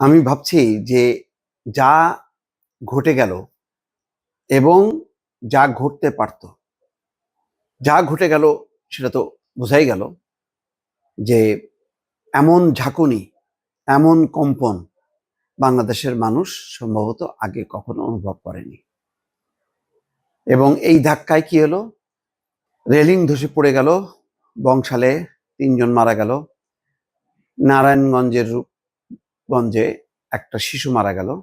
আমি ভাবছি যে যা ঘটে গেল এবং যা ঘটতে পারত, যা ঘটে গেল সেটা তো বোঝাই গেল যে এমন ঝাঁকুনি, এমন কম্পন বাংলাদেশের মানুষ সম্ভবত আগে কখনো অনুভব করেনি। এবং এই ধাক্কায় কি হলো? রেলিং ধসে পড়ে গেল, বংশালে তিনজন মারা গেল, নারায়ণগঞ্জের রূপগঞ্জে একটা শিশু মারা গেল।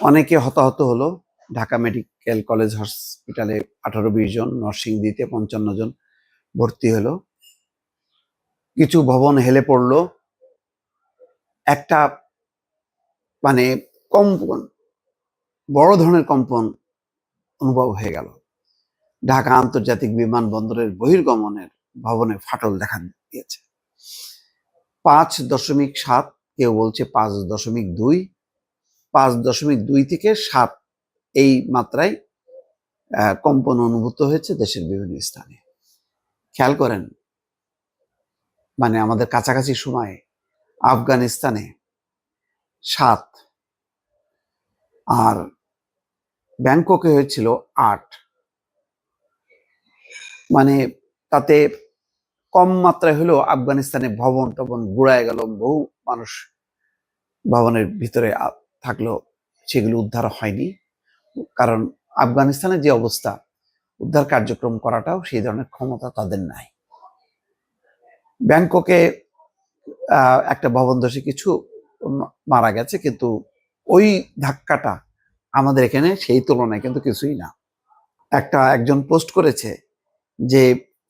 অনেকে হতাহত হলো। ঢাকা মেডিকেল কলেজ হসপিটালে আঠারো বিশ জন, নরসিংদীতে পঞ্চান্ন জন ভর্তি হলো। কিছু ভবন হেলে পড়ল। একটা মানে কম্পন, বড় ধরনের কম্পন অনুভব হয়ে গেল। ঢাকা আন্তর্জাতিক বিমানবন্দরের বহির্গমনের ভবনে ফাটল দেখা দিয়েছে। পাঁচ দশমিক সাত কেউ বলছে পাঁচ দশমিক দুই, পাঁচ দশমিক দুই থেকে সাত এই মাত্রায় কম্পন অনুভূত হয়েছে দেশের বিভিন্ন স্থানে। খেয়াল করেন মানে আমাদের কাছাকাছি সময়ে আফগানিস্তানে সাত আর ব্যাংককে হয়েছিল আট। মানে তাতে কম মাত্রায় হলেও আফগানিস্তানে ভবন টবন গুড়ায় গেল বহু মানুষ ভবনের ভিতরে আ- থাকল সেগুলো উদ্ধার হয়নি। কারণ আফগানিস্তানের যে অবস্থা, উদ্ধার কার্যক্রম করাটাও সেই ধরনের ক্ষমতা তাদের নাই। ব্যাংককে একটা ভবন ধসে কিছু মারা গেছে, কিন্তু ওই ধাক্কাটা আমাদের এখানে সেই তুলনায় কিন্তু কিছুই না। একটা একজন পোস্ট করেছে যে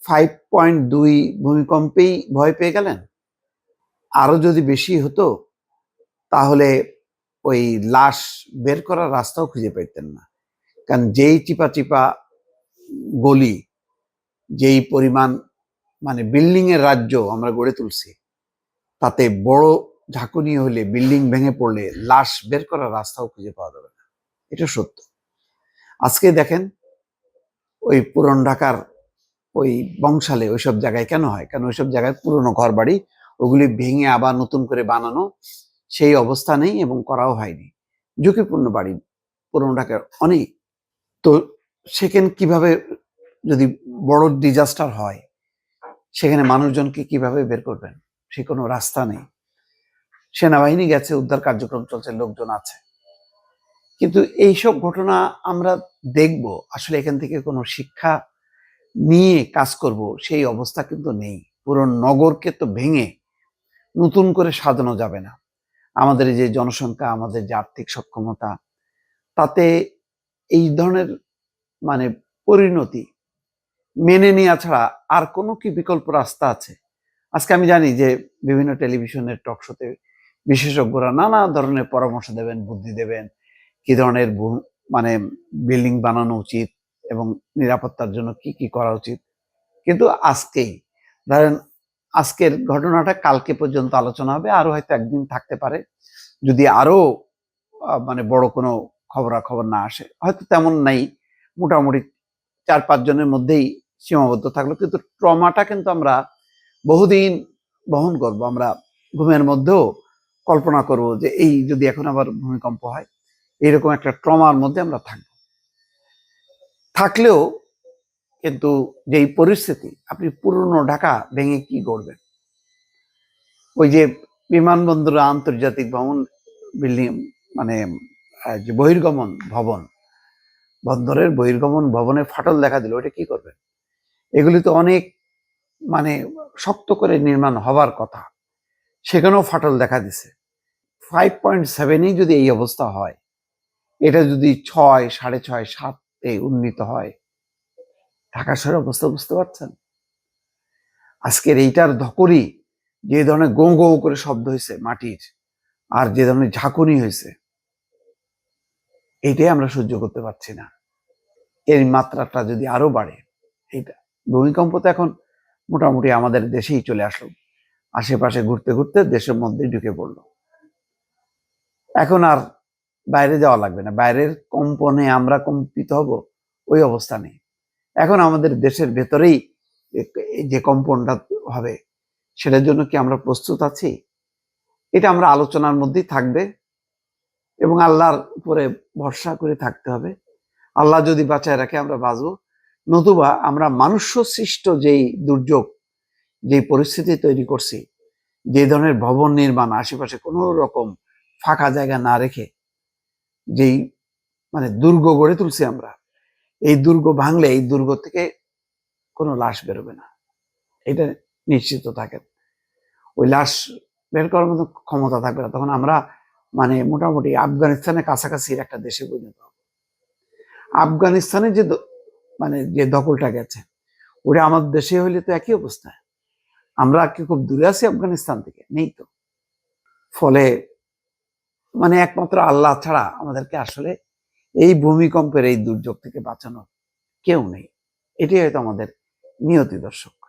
ফাইভ পয়েন্ট দুই ভূমিকম্পেই ভয় পেয়ে গেলেন? আরও যদি বেশি হতো, তাহলে ওই লাশ বের করার রাস্তাও খুঁজে পেতেন না। কারণ যেই টিপা টিপা গলি, যেই পরিমাণ মানে বিল্ডিং এর রাজ্য আমরা গড়ে তুলছি, তাতে বড় ঝাঁকুনি হলে বিল্ডিং ভেঙে পড়লে লাশ বের করার রাস্তাও খুঁজে পাওয়া যাবে না। এটা সত্য। আজকে দেখেন, ওই পুরন ঢাকার ওই বংশালে ওইসব জায়গায় কেন হয়? কারণ ওইসব জায়গায় পুরনো ঘর বাড়ি ওগুলি ভেঙে আবার নতুন করে বানানো সেই অবস্থা নেই এবং করাও হয়নি। ঝুঁকিপূর্ণ বাড়ি পুরনো ঢাকার অনেক। তো সেখানে কীভাবে যদি বড় ডিজাস্টার হয়, সেখানে মানুষজনকে কীভাবে বের করবেন? সে কোনো রাস্তা নেই। সেনাবাহিনী গেছে, উদ্ধার কার্যক্রম চলছে, লোকজন আছে। কিন্তু এইসব ঘটনা আমরা দেখব, আসলে এখান থেকে কোনো শিক্ষা নিয়ে কাজ করব, সেই অবস্থা কিন্তু নেই। পুরো নগরকে তো ভেঙে নতুন করে সাজানো যাবে না। আমাদের যে জনসংখ্যা, আমাদের যে আর্থিক সক্ষমতা, তাতে এই ধরনের মানে পরিণতি মেনে নেওয়া ছাড়া আর কোনো কি বিকল্প রাস্তা আছে? আজকে আমি জানি যে বিভিন্ন টেলিভিশনের টক শোতে বিশেষজ্ঞরা নানা ধরনের পরামর্শ দেবেন, বুদ্ধি দেবেন, কি ধরনের মানে বিল্ডিং বানানো উচিত এবং নিরাপত্তার জন্য কি কি করা উচিত। কিন্তু আজকেই, ধরেন আজকের ঘটনাটা কালকে পর্যন্ত আলোচনা হবে আরও হয়তো একদিন থাকতে পারে। যদি আরও মানে বড় কোনো খবরাখবর না আসে, হয়তো তেমন নাই। মোটামুটি চার পাঁচ জনের মধ্যেই সীমাবদ্ধ থাকল, কিন্তু ট্রমাটা কিন্তু আমরা বহুদিন বহন করব। আমরা ঘুমের মধ্যেও কল্পনা করব যে এই যদি এখন আবার ভূমিকম্প হয়, এরকম একটা ট্রমার মধ্যে আমরা থাকব। থাকলেও কিন্তু যেই পরিস্থিতি, আপনি পুরনো ঢাকা ভেঙে কি করবেন? ওই যে বিমানবন্দর আন্তর্জাতিক ভবন বিল্ডিং মানে যে বহির্গমন ভবন, বন্দরের বহির্গমন ভবনে ফাটল দেখা দিল ওটা কি করবেন? এগুলি তো অনেক মানে শক্ত করে নির্মাণ হবার কথা। সেখানেও ফাটল দেখা দিছে। ফাইভ পয়েন্ট সেভেনেই যদি এই অবস্থা হয়, এটা যদি ছয়, সাড়ে ছয়, সাতে উন্নীত হয় ঢাকা শহরের অবস্থা বুঝতে পারছেন? আজকের এইটার ধকরি যে ধরনের গো গো করে শব্দ হয়েছে মাটির, আর যে ধরনের ঝাঁকুনি হয়েছে, এইটাই আমরা সহ্য করতে পারছি না। এর মাত্রাটা যদি আরও বাড়ে, এইটা ভূমিকম্প তো এখন মোটামুটি আমাদের দেশেই চলে আসলো। আশেপাশে ঘুরতে ঘুরতে দেশের মধ্যেই ঢুকে পড়ল। এখন আর বাইরে যাওয়া লাগবে না। বাইরের কম্পনে আমরা কম্পিত হব, ওই অবস্থা নেই। এখন আমাদের দেশের ভেতরেই যে কম্পনটা হবে, সেটার জন্য কি আমরা প্রস্তুত আছি? এটা আমরা আলোচনার মধ্যেই থাকবে এবং আল্লাহর উপরে ভরসা করে থাকতে হবে। আল্লাহ যদি বাঁচায় রাখে আমরা বাঁচবো। নতুবা আমরা মানুষ্য সৃষ্ট যেই দুর্যোগ, যেই পরিস্থিতি তৈরি করছি, যে ধরনের ভবন নির্মাণ, আশেপাশে কোনো রকম ফাঁকা জায়গা না রেখে, যেই মানে দুর্গ গড়ে তুলছি আমরা এই দুর্গ ভাঙলে এই দুর্গ থেকে কোনো লাশ বেরোবে না। এটা নিশ্চিত থাকেন ওই লাশ বের করার মতো ক্ষমতা থাকবে না। তখন আমরা মানে মোটামুটি আফগানিস্তানের কাছাকাছি একটা দেশে পরিণত হব। আফগানিস্তানে যে মানে যে দখলটা গেছে, ওটা আমাদের দেশে হইলে তো একই অবস্থা। আমরা কি খুব দূরে আছি আফগানিস্তান থেকে? নেই তো। ফলে মানে একমাত্র আল্লাহ ছাড়া আমাদেরকে আসলে এই ভূমিকম্পের এই দুর্যোগ থেকে বাঁচানোর কেউ নেই। এটাই হয়তো আমাদের নিয়তি দর্শক।